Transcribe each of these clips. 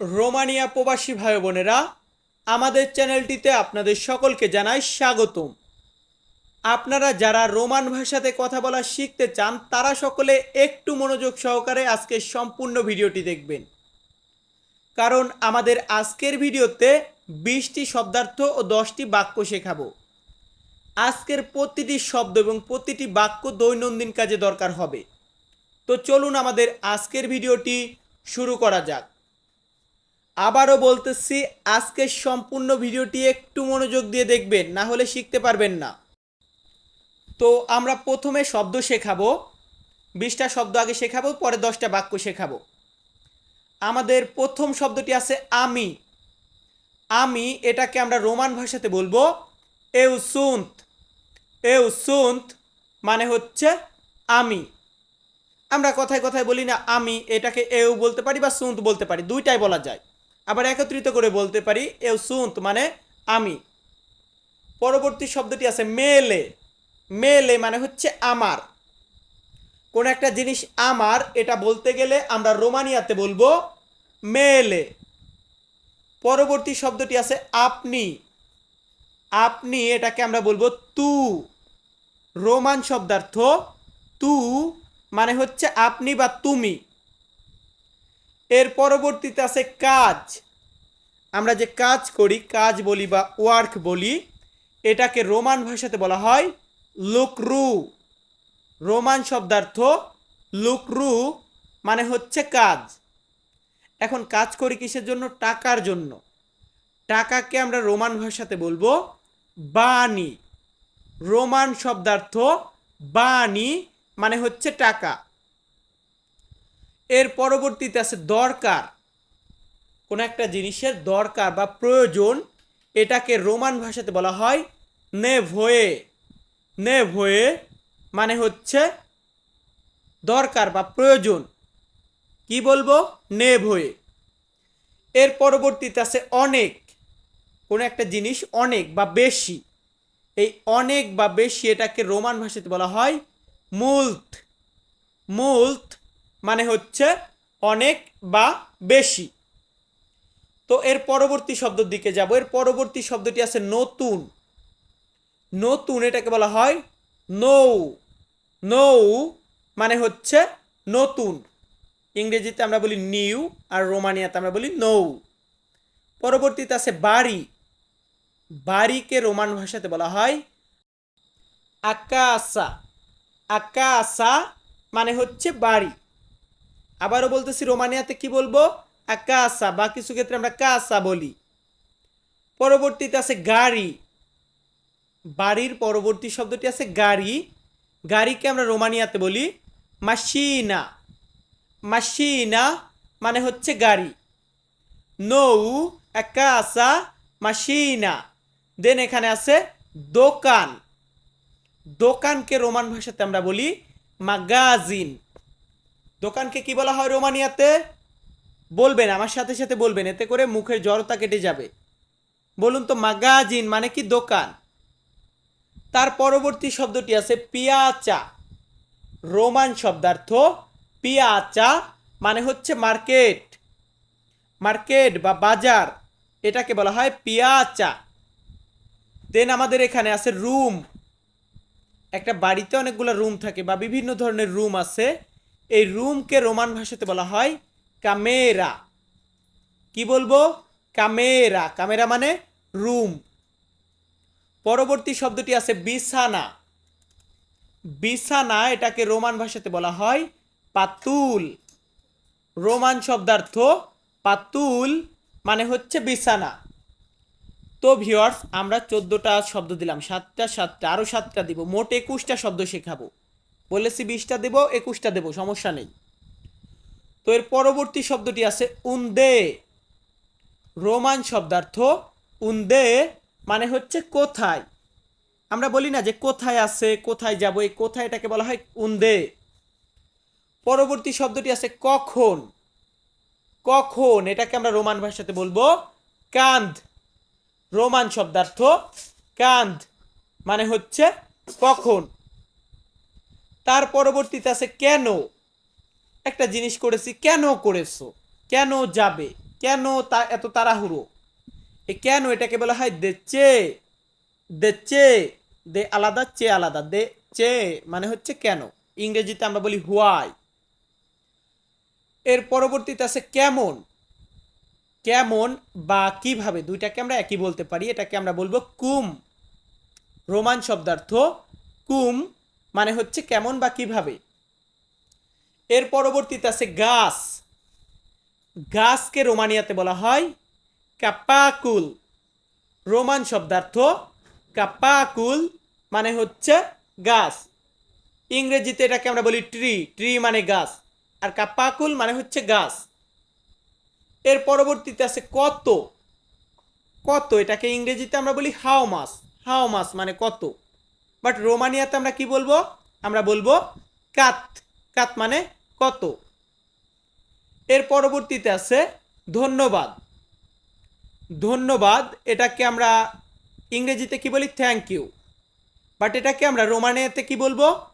Romania প্রবাসী ভাই বোনেরা, আমাদের চ্যানেলটিতে আপনাদের সকলকে জানাই স্বাগতম। আপনারা যারা রোমান ভাষাতে কথা বলা শিখতে চান, তারা সকলে একটু মনোযোগ সহকারে আজকের সম্পূর্ণ ভিডিওটি দেখবেন। কারণ আমাদের আজকের ভিডিওতে বিশটি শব্দার্থ ও দশটি বাক্য শেখাবো। আজকের প্রতিটি শব্দ এবং প্রতিটি বাক্য দৈনন্দিন কাজে দরকার হবে। তো চলুন আমাদের আজকের ভিডিওটি শুরু করা যাক। আবারও বলতেছি, আজকের সম্পূর্ণ ভিডিওটি একটু মনোযোগ দিয়ে দেখবেন, না হলে শিখতে পারবেন না। তো আমরা প্রথমে শব্দ শেখাবো। বিশটা শব্দ আগে শেখাবো, পরে দশটা বাক্য শেখাবো। আমাদের প্রথম শব্দটি আছে আমি। আমি এটাকে আমরা রোমান ভাষাতে বলব এউ সুন্ত এউ সুন্ত মানে হচ্ছে আমি। আমরা কথায় কথায় বলি না আমি, এটাকে এও বলতে পারি বা সুন্ত বলতে পারি, দুইটাই বলা যায়। আবার একত্রিত করে বলতে পারি, এও সুন্ত মানে আমি। পরবর্তী শব্দটি আছে মেলে। মেলে মানে হচ্ছে আমার। কোন একটা জিনিস আমার, এটা বলতে গেলে আমরা রোমানিয়াতে বলব মেলে। পরবর্তী শব্দটি আছে আপনি। আপনি এটাকে আমরা বলব তু। রোমান শব্দার্থ তু মানে হচ্ছে আপনি বা তুমি। এর পরবর্তীতে আছে কাজ। আমরা যে কাজ করি, কাজ বলি বা ওয়ার্ক বলি, এটাকে রোমান ভাষাতে বলা হয় লুকরু। রোমান শব্দার্থ লুকরু মানে হচ্ছে কাজ। এখন কাজ করি কিসের জন্য? টাকার জন্য। টাকাকে আমরা রোমান ভাষাতে বলব বানি রোমান শব্দার্থ বানি মানে হচ্ছে টাকা। এর পরবর্তীতে আছে দরকার। কোনো একটা জিনিসের দরকার বা প্রয়োজন, এটাকে রোমান ভাষাতে বলা হয় নে ভয়ে। নে ভয়ে মানে হচ্ছে দরকার বা প্রয়োজন। কি বলব? নে ভয়ে। এর পরবর্তীতে আছে অনেক। কোনো একটা জিনিস অনেক বা বেশি। এই অনেক বা বেশি এটাকে রোমান ভাষাতে বলা হয় মুল্থ মুল্থ মানে হচ্ছে অনেক বা বেশি। তো এর পরবর্তী শব্দের দিকে যাব। এর পরবর্তী শব্দটি আছে নতুন। নতুন এটাকে বলা হয় নৌ। নৌ মানে হচ্ছে নতুন। ইংরেজিতে আমরা বলি নিউ আর রোমানিয়াতে আমরা বলি নৌ। পরবর্তীতে আছে বাড়ি। বাড়িকে রোমান ভাষাতে বলা হয় আকাশা আকাশা মানে হচ্ছে বাড়ি। আবারও বলতেছি, রোমানিয়াতে কি বলব? আকাশা বা কিছু ক্ষেত্রে আমরা কাসা বলি। পরবর্তীতে আছে গাড়ি। বাড়ির পরবর্তী শব্দটি আছে গাড়ি। গাড়িকে আমরা রোমানিয়াতে বলি মাসিনা মাসিনা মানে হচ্ছে গাড়ি। নৌ একাসা মাসিনা দেন এখানে আছে দোকান। দোকানকে রোমান ভাষাতে আমরা বলি মাগাজিন। দোকানকে কি বলা হয় রোমানিয়াতে? বলবেন, আমার সাথে সাথে বলবেন, এতে করে মুখের জড়তা কেটে যাবে। বলুন তো, মাগাজিন মানে কি দোকান? তার পরবর্তী শব্দটি আছে পিয়াচা। রোমান শব্দার্থ পিয়াচা মানে হচ্ছে মার্কেট। মার্কেট বা বাজার, এটাকে বলা হয় পিয়াচা। দেন আমাদের এখানে আছে রুম। একটা বাড়িতে অনেকগুলো রুম থাকে বা বিভিন্ন ধরনের রুম আছে। এই রুমকে রোমান ভাষাতে বলা হয় কামেরা। কি বলব? কামেরা। কামেরা মানে রুম। পরবর্তী শব্দটি আছে বিছানা। বিছানা এটাকে রোমান ভাষাতে বলা হয় পাতুল। রোমান শব্দার্থ পাতুল মানে হচ্ছে বিছানা। তো ভিওয়ার্স আমরা চোদ্দোটা শব্দ দিলাম। সাতটা সাতটা আরও সাতটা দিব। মোট একুশটা শব্দ শেখাবো। বলেছি বিশটা দেব, একুশটা দেব, সমস্যা নেই। তো এর পরবর্তী শব্দটি আছে উন্দে। রোমান শব্দার্থ উন্দে মানে হচ্ছে কোথায়? আমরা বলি না যে কোথায় আছে, কোথায় যাব, এই কোথায় এটাকে বলা হয় উন্দে। পরবর্তী শব্দটি আছে কখন? কখন? এটাকে আমরা রোমান ভাষাতে বলব কান্ধ রোমান শব্দার্থ কান্ধ মানে হচ্ছে কখন। তার পরবর্তীতে আছে কেন? একটা জিনিস করেছি, কেন করেছ? কেন যাবে? কেন তা, এত তাড়াহুড়ো? এ কেন এটাকে বলা হয় দে চে দে চে দে আলাদা চে আলাদা দে চে মানে হচ্ছে কেন? ইংরেজিতে আমরা বলি হোয়াই এর পরবর্তীতে আছে কেমন? কেমন বা কীভাবে? দুইটাকে আমরা একই বলতে পারি। এটাকে আমরা বলব কুম, রোমান শব্দার্থ কুম মানে হচ্ছে কেমন বা কীভাবে? এর পরবর্তীতে আছে গাছ। গাছকে রোমানিয়াতে বলা হয় কাপাকুল। রোমান শব্দার্থ কাপাকুল মানে হচ্ছে গাছ। ইংরেজিতে এটাকে আমরা বলি ট্রি ট্রি মানে গাছ। আর কাপাকুল মানে হচ্ছে গাছ। এর পরবর্তীতে আছে কত। কত, এটাকে ইংরেজিতে আমরা বলি হাও মাস হাও মাস মানে কত? বাট রোমানিয়াতে আমরা কি বলব? আমরা বলব কাত। কাত মানে কত। এর পরবর্তীতে আছে ধন্যবাদ। ধন্যবাদ, এটাকে আমরা ইংরেজিতে কি বলি? থ্যাংক ইউ বাট এটাকে আমরা রোমানিয়াতে কি বলব?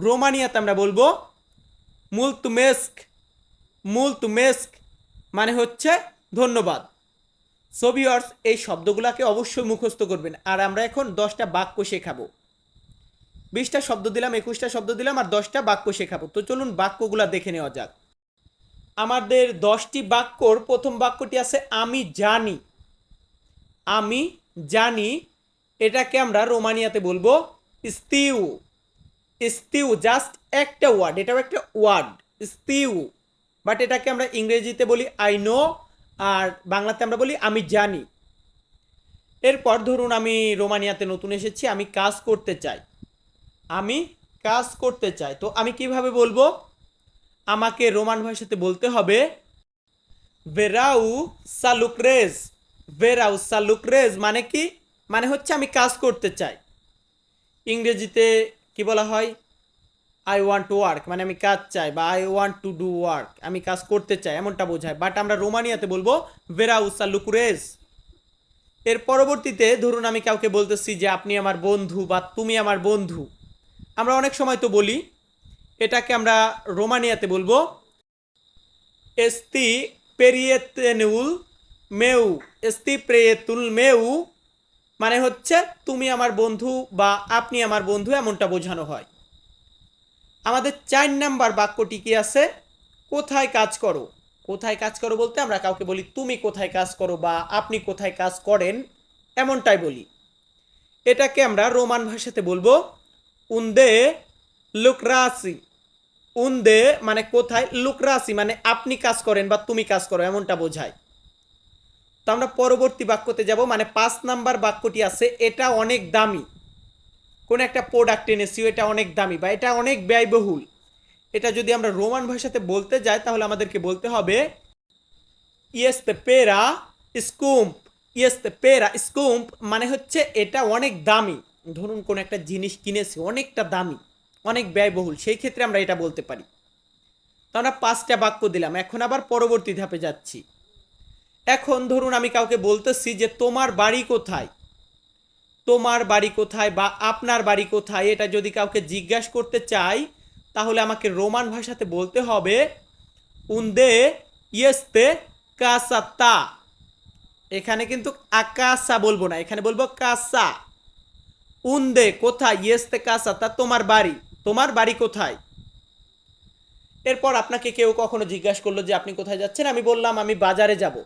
রোমানিয়াতে আমরা বলব মুলতুমেস্ক মুলতুমেস্ক মানে হচ্ছে ধন্যবাদ। সোভিয়র্স এই শব্দগুলোকে অবশ্যই মুখস্থ করবেন। আর আমরা এখন দশটা বাক্য শেখাবো। বিশটা শব্দ দিলাম, একুশটা শব্দ দিলাম আর দশটা বাক্য শেখাবো। তো চলুন বাক্যগুলো দেখে নেওয়া যাক। আমাদের দশটি বাক্যর প্রথম বাক্যটি আছে, আমি জানি। আমি জানি। এটাকে আমরা রোমানিয়াতে বলব, স্তিউ। স্তিউ জাস্ট একটা ওয়ার্ড এটাও একটা ওয়ার্ড স্তিউ। বাট এটাকে আমরা ইংরেজিতে বলি আই নো আর বাংলাতে আমরা বলি, আমি জানি। এরপর ধরুন আমি রোমানিয়াতে নতুন এসেছি, আমি কাজ করতে চাই। আমি কাজ করতে চাই। তো আমি কীভাবে বলব? আমাকে রোমান ভাষাতে বলতে হবে ভেরাউ সালুকরেজ ভেরাউ সালুকরেজ মানে কি? মানে হচ্ছে আমি কাজ করতে চাই। ইংরেজিতে কি বলা হয়? আই ওয়ান্ট টু ওয়ার্ক মানে আমি কাজ চাই বা I want to do work আমি কাজ করতে চাই, এমনটা বোঝায়। বাট আমরা রোমানিয়াতে বলব ভেরাউ সালুকুরেজ এর পরবর্তীতে ধরুন আমি কাউকে বলতেছি যে, আপনি আমার বন্ধু বা তুমি আমার বন্ধু। আমরা অনেক সময় তো বলি, এটাকে আমরা রোমানিয়াতে বলব, এস্তি পেরিয়েতেনুল মেউ, এস্তি প্রেয়েতুল মেউ মানে হচ্ছে তুমি আমার বন্ধু বা আপনি আমার বন্ধু এমনটা বোঝানো হয়। আমাদের চার নাম্বার বাক্যটি কি আছে? কোথায় কাজ করো? কোথায় কাজ করো বলতে আমরা কাউকে বলি, তুমি কোথায় কাজ করো বা আপনি কোথায় কাজ করেন এমনটাই বলি। এটাকে আমরা রোমান ভাষাতে বলব উন্দে লুকরাসি। উন্দে মানে কোথায়? লুকরাসি মানে আপনি কাজ করেন বা তুমি কাজ করো, এমনটা বোঝায়। তো আমরা পরবর্তী বাক্যতে যাব মানে পাঁচ নাম্বার বাক্যটি আছে, এটা অনেক দামি। কোন একটা প্রোডাক্ট এনেছি, এটা অনেক দামি বা এটা অনেক ব্যয়বহুল। এটা যদি আমরা রোমান ভাষাতে বলতে যাই, তাহলে আমাদেরকে বলতে হবে ইয়েস্তে পেরা স্কুম্প। ইয়েস্তে পেরা স্কুম্প মানে হচ্ছে এটা অনেক দামি। ধরুন কোন একটা জিনিস কিনেছি, অনেকটা দামি, অনেক ব্যয়বহুল, সেই ক্ষেত্রে আমরা এটা বলতে পারি। তো আমরা পাঁচটা বাক্য দিলাম, এখন আবার পরবর্তী ধাপে যাচ্ছি। এখন ধরুন আমি কাউকে বলতেছি যে, তোমার বাড়ি কোথায়? তোমার বাড়ি কোথায় বা আপনার বাড়ি কোথায়? এটা যদি কাউকে জিজ্ঞাসা করতে চাই, তাহলে আমাকে রোমান ভাষাতে বলতে হবে, উন্দে ইয়েস্তে কাসা তা এখানে কিন্তু আকাশা বলব না, এখানে বলব কাসা। উন্দে, কোথায়? ইয়েস্তে কাসা তা তোমার বাড়ি। তোমার বাড়ি কোথায়? এরপর আপনাকে কেউ কখনো জিজ্ঞাসা করল যে, আপনি কোথায় যাচ্ছেন? আমি বললাম, আমি বাজারে যাব।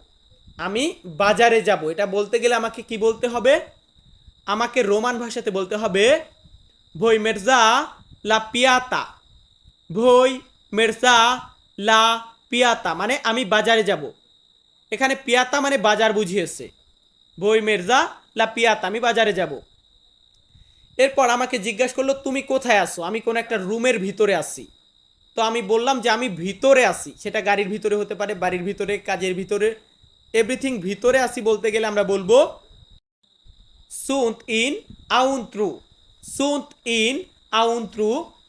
আমি বাজারে যাব। এটা বলতে গেলে আমাকে কি বলতে হবে? আমাকে রোমান ভাষাতে বলতে হবে, ভই মেরজা লা পিয়াতা। ভই মেরজা লা পিয়াতা মানে আমি বাজারে যাব। এখানে পিয়াতা মানে বাজার বুঝিয়েছে। ভই মেরজা লা পিয়াতা, আমি বাজারে যাব। এরপর আমাকে জিজ্ঞাসা করল, তুমি কোথায় আসো আমি কোন একটা রুমের ভিতরে আসি তো আমি বললাম যে, আমি ভিতরে আসি সেটা গাড়ির ভিতরে হতে পারে, বাড়ির ভিতরে, কাজের ভিতরে এভরিথিং ভিতরে আসি বলতে গেলে আমরা বলব সুন্ত ইন আউন্ত্রু সুন্ত ইন আউন্ত্রু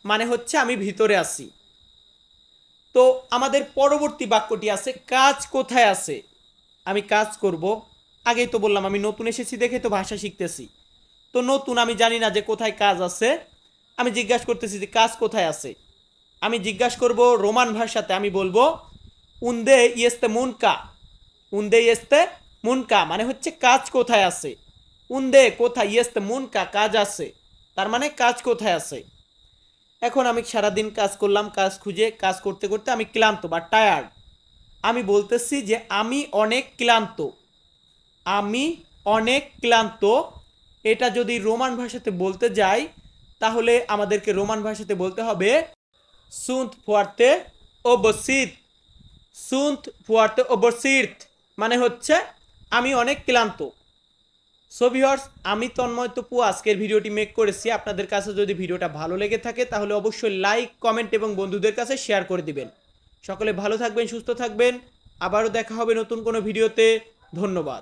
মানে হচ্ছে আমি ভিতরে আসি তো আমাদের পরবর্তী বাক্যটি আছে, কাজ কোথায় আছে? আমি কাজ করব। আগেই তো বললাম, আমি নতুন এসেছি দেখে তো ভাষা শিখতেছি। তো নতুন, আমি জানি না যে কোথায় কাজ আছে। আমি জিজ্ঞাসা করতেছি যে কাজ কোথায় আছে? আমি জিজ্ঞাসা করব রোমান ভাষাতে আমি বলব, উন্দে ইয়েস্তে মুনকা। উন্দে ইয়েস্তে মুনকা মানে হচ্ছে কাজ কোথায় আছে। উন্দে কোথায় ইয়েস্তে মুনকা? কাজ আছে। তার মানে কাজ কোথায় আছে? এখন আমি সারাদিন কাজ করলাম, কাজ খুঁজে, কাজ করতে করতে আমি ক্লান্ত বা টায়ার্ড আমি বলতেছি যে আমি অনেক ক্লান্ত। আমি অনেক ক্লান্ত এটা যদি রোমান ভাষাতে বলতে যাই, তাহলে আমাদেরকে রোমান ভাষাতে বলতে হবে সুন্ত ফুয়ার্তে ওবসিত সুন্ত ফুয়ার্তে ওবসির্থ মানে হচ্ছে আমি অনেক ক্লান্ত। সো ভিউয়ার্স আমি তন্ময় তপু, আজকের ভিডিওটি মেক করেছি। আপনাদের কাছে যদি ভিডিওটা ভালো লেগে থাকে, তাহলে অবশ্যই লাইক কমেন্ট এবং বন্ধুদের কাছে শেয়ার করে দিবেন। সকলে ভালো থাকবেন, সুস্থ থাকবেন। আবারও দেখা হবে নতুন কোনো ভিডিওতে। ধন্যবাদ।